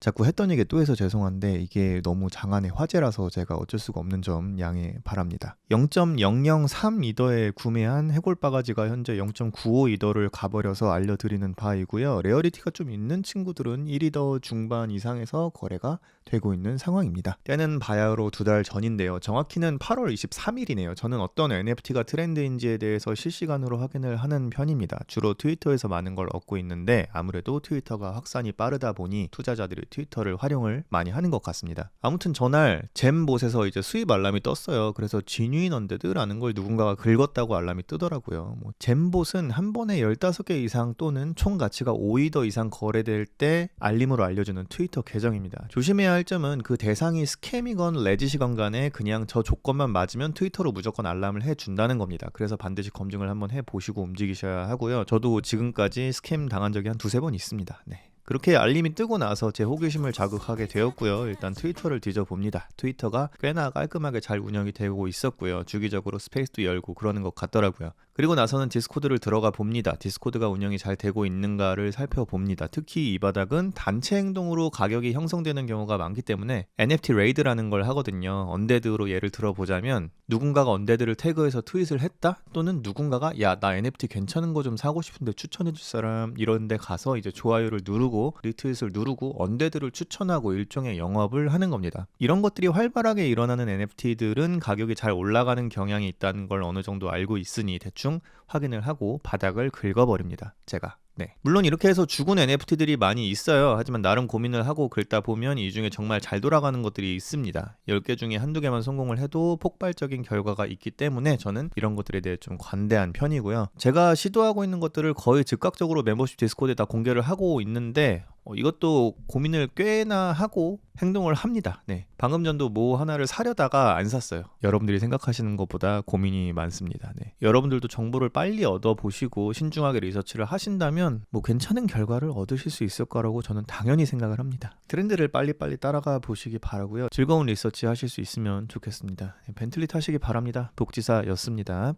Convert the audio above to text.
자꾸 했던 얘기 또 해서 죄송한데 이게 너무 장안의 화제라서 제가 어쩔 수가 없는 점 양해 바랍니다. 0.003 이더에 구매한 해골 바가지가 현재 0.95 이더를 가버려서 알려드리는 바이고요. 레어리티가 좀 있는 친구들은 1 이더 중반 이상에서 거래가 되고 있는 상황입니다. 때는 바야흐로 두 달 전인데요. 정확히는 8월 23일이네요. 저는 어떤 NFT가 트렌드인지에 대해서 실시간으로 확인을 하는 편입니다. 주로 트위터에서 많은 걸 얻고 있는데 아무래도 트위터가 확산이 빠르다 보니 투자자들이 트위터를 활용을 많이 하는 것 같습니다. 아무튼 전날 잼봇에서 이제 수입 알람이 떴어요. 그래서 지뉴인 언데드라는 걸 누군가가 긁었다고 알람이 뜨더라고요. 뭐 잼봇은 한 번에 15개 이상 또는 총 가치가 5이더 이상 거래될 때 알림으로 알려주는 트위터 계정입니다. 조심해야 할 점은 그 대상이 스캠이건 레짓이건 간에 그냥 저 조건만 맞으면 트위터로 무조건 알람을 해준다는 겁니다. 그래서 반드시 검증을 한번 해보시고 움직이셔야 하고요. 저도 지금까지 스캠 당한 적이 한 두세 번 있습니다. 네. 그렇게 알림이 뜨고 나서 제 호기심을 자극하게 되었고요. 일단 트위터를 뒤져봅니다. 트위터가 꽤나 깔끔하게 잘 운영이 되고 있었고요. 주기적으로 스페이스도 열고 그러는 것 같더라고요. 그리고 나서는 디스코드를 들어가 봅니다. 디스코드가 운영이 잘 되고 있는가를 살펴봅니다. 특히 이 바닥은 단체 행동으로 가격이 형성되는 경우가 많기 때문에 NFT 레이드라는 걸 하거든요. 언데드로 예를 들어보자면 누군가가 언데드를 태그해서 트윗을 했다? 또는 누군가가 야 나 NFT 괜찮은 거 좀 사고 싶은데 추천해줄 사람 이런 데 가서 이제 좋아요를 누르고 리트윗을 누르고 언데드를 추천하고 일종의 영업을 하는 겁니다. 이런 것들이 활발하게 일어나는 NFT들은 가격이 잘 올라가는 경향이 있다는 걸 어느 정도 알고 있으니 대충 확인을 하고 바닥을 긁어버립니다. 제가. 네. 물론 이렇게 해서 죽은 NFT들이 많이 있어요. 하지만 나름 고민을 하고 긁다 보면 이 중에 정말 잘 돌아가는 것들이 있습니다. 10개 중에 한두 개만 성공을 해도 폭발적인 결과가 있기 때문에 저는 이런 것들에 대해 좀 관대한 편이고요. 제가 시도하고 있는 것들을 거의 즉각적으로 멤버십 디스코드에 다 공개를 하고 있는데 어, 이것도 고민을 꽤나 하고 행동을 합니다. 네. 방금 전도 뭐 하나를 사려다가 안 샀어요. 여러분들이 생각하시는 것보다 고민이 많습니다. 네. 여러분들도 정보를 빨리 얻어 보시고 신중하게 리서치를 하신다면 뭐 괜찮은 결과를 얻으실 수 있을 거라고 저는 당연히 생각을 합니다. 트렌드를 빨리빨리 따라가 보시기 바라고요. 즐거운 리서치 하실 수 있으면 좋겠습니다. 네, 벤틀리 타시기 바랍니다. 복지사였습니다.